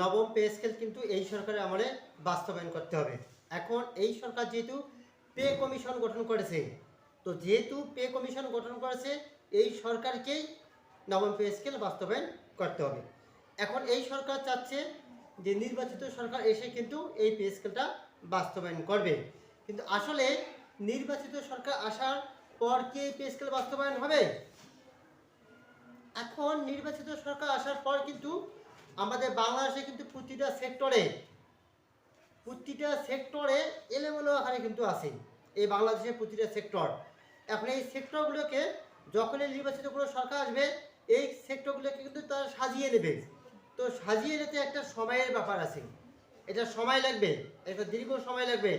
নবম pay scale কিন্তু এই সরকারের আমলে বাস্তবায়ন করতে হবে। এখন এই সরকার যেহেতু পে কমিশন গঠন করেছে, তো যেহেতু পে কমিশন গঠন করেছে, এই সরকারকেই নবম পে স্কেল বাস্তবায়ন করতে হবে। এখন এই সরকার চাচ্ছে যে নির্বাচিত সরকার এসে কিন্তু এই পে স্কেলটা বাস্তবায়ন করবে। কিন্তু আসলে নির্বাচিত সরকার আসার পর কি এই পে স্কেল বাস্তবায়ন হবে? এখন নির্বাচিত সরকার আসার পর কিন্তু আমাদের বাংলাদেশে কিন্তু প্রতিটা সেক্টরে প্রতিটা সেক্টরে এলোমেলো আকারে কিন্তু আছে এই বাংলাদেশের প্রতিটা সেক্টর। এখন এই সেক্টরগুলোকে যখনই নির্বাচিত কোনো সরকার আসবে, এই সেক্টরগুলোকে কিন্তু তারা সাজিয়ে নেবে। তো সাজিয়ে নিতে একটা সময়ের ব্যাপার আছে। এটা সময় লাগবে একটা দীর্ঘ সময় লাগবে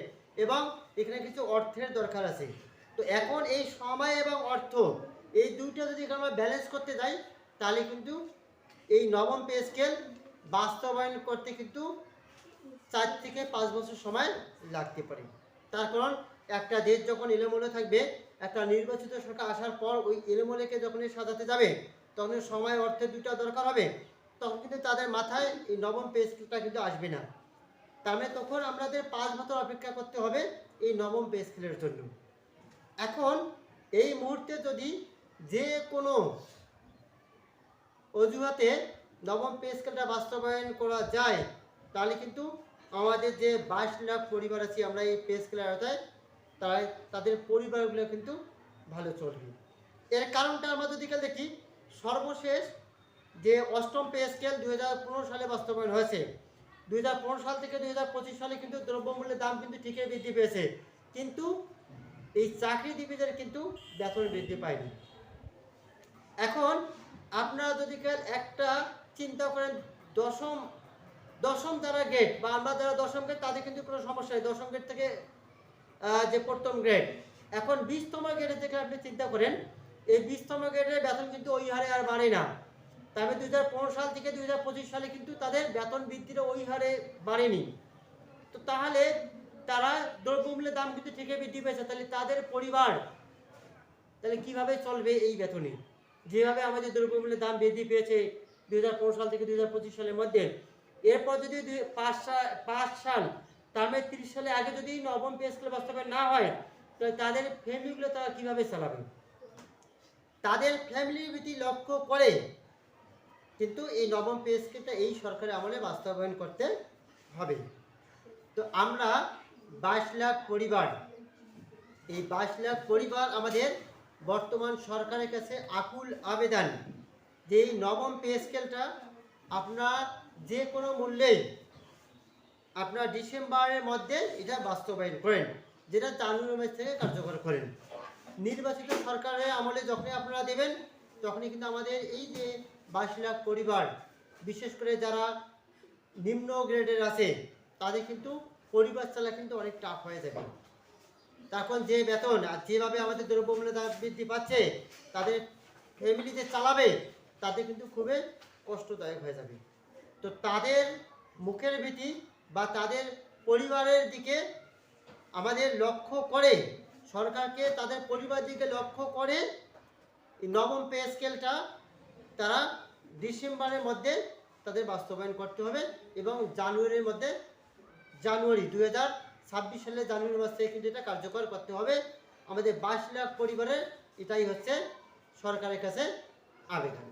এবং এখানে কিছু অর্থের দরকার আছে। তো এখন এই সময় এবং অর্থ, এই দুইটা যদি আমরা ব্যালেন্স করতে যাই, তাহলে কিন্তু এই নবম পে স্কেল বাস্তবায়ন করতে কিন্তু চার থেকে পাঁচ বছর সময় লাগতে পারে। তার কারণ একটা দেশ যখন এলোমেলো থাকবে, একটা নির্বাচিত সরকার আসার পর ওই এলোমেলোকে যখন সাজাতে যাবে, তখন সময় অর্থের দুটা দরকার হবে, তখন কিন্তু তাদের মাথায় এই নবম পে স্কেলটা কিন্তু আসবে না। তার মানে তখন আমাদের পাঁচ বছর অপেক্ষা করতে হবে এই নবম পে স্কেলের জন্য। এখন এই মুহূর্তে যদি যে কোনো অজুহাতে নবম পে স্কেলটা বাস্তবায়ন করা যায়, তাহলে কিন্তু আমাদের যে বাইশ লাখ পরিবার আছে, আমরা এই পে স্কেলের আওতায় তাই তাদের পরিবারগুলো কিন্তু ভালো চলবে। এর কারণটা আমরা যদি কাল দেখি, সর্বশেষ যে অষ্টম পে স্কেল দুই হাজার পনেরো সালে বাস্তবায়ন হয়েছে, দুই হাজার পনেরো সাল থেকে দুই হাজার পঁচিশ সালে কিন্তু দ্রব্যমূল্যের দাম কিন্তু ঠিকই বৃদ্ধি পেয়েছে, কিন্তু এই চাকরিজীবীদের কিন্তু বেতন বৃদ্ধি পায়নি। এখন আপনারা যদি কেন একটা চিন্তা করেন দশম দশম যারা গ্রেড বা আমরা যারা দশম গ্রেড তাদের কিন্তু কোনো সমস্যা নেই। দশম গ্রেড থেকে যে প্রথম গ্রেড এখন বিশতম গ্রেডের থেকে আপনি চিন্তা করেন, এই বিশতম গ্রেডের বেতন কিন্তু ওই হারে আর বাড়ে না। তবে দুই হাজার পনেরো সাল থেকে দুই হাজার পঁচিশ সালে কিন্তু তাদের বেতন বৃদ্ধির ওই হারে বাড়েনি। তো তাহলে তারা দ্রব্যমূল্যের দাম কিন্তু ঠিকই বৃদ্ধি পেয়েছে। তাহলে তাদের পরিবার তাহলে কীভাবে চলবে এই বেতনে? যেভাবে আমাদের দ্রব্যমূল্যের দাম বৃদ্ধি পেয়েছে দু হাজার পনেরো সাল থেকে দু হাজার পঁচিশ সালের মধ্যে, এরপর যদি পাঁচ সাল পাঁচ সাল, তার মানে তিরিশ সালে আগে যদি নবম পে স্কেল বাস্তবায়ন না হয়, তাহলে তাদের ফ্যামিলিগুলো তারা কীভাবে চালাবে? তাদের ফ্যামিলির প্রতি লক্ষ্য করে, কিন্তু এই নবম পে স্কেলটা এই সরকারের আমলে বাস্তবায়ন করতে হবে। তো আমরা বাইশ লাখ পরিবার, এই বাইশ লাখ পরিবার আমাদের বর্তমান সরকারের কাছে আকুল আবেদন যে এই নবম পে স্কেলটা আপনার যে কোনো মূল্যেই আপনার ডিসেম্বরের মধ্যে এটা বাস্তবায়ন করেন, যেটা জানুয়ারি মাস থেকে কার্যকর করেন। নির্বাচিত সরকারের আমলে যখনই আপনারা দেবেন, তখনই কিন্তু আমাদের এই যে বাইশ লাখ পরিবার, বিশেষ করে যারা নিম্ন গ্রেডের আছে, তাদের কিন্তু পরিবার চালা কিন্তু অনেক টাফ হয়ে যাবে। তখন যে বেতন আর যেভাবে আমাদের দ্রব্যমূল্য বৃদ্ধি পাচ্ছে, তাদের ফ্যামিলি যে চালাবে তাদের কিন্তু খুবই কষ্টদায়ক হয়ে যাবে। তো তাদের মুখের ভীতি বা তাদের পরিবারের দিকে আমাদের লক্ষ্য করে, সরকারকে তাদের পরিবার দিকে লক্ষ্য করে নবম পে স্কেলটা তারা ডিসেম্বরের মধ্যে তাদের বাস্তবায়ন করতে হবে এবং জানুয়ারির মধ্যে জানুয়ারি দু হাজার ছাব্বিশ সালে জানুয়ারি মাস থেকে কিন্তু এটা কার্যকর করতে হবে। আমাদের বাইশ লাখ পরিবারের এটাই হচ্ছে সরকারের কাছে আবেদন।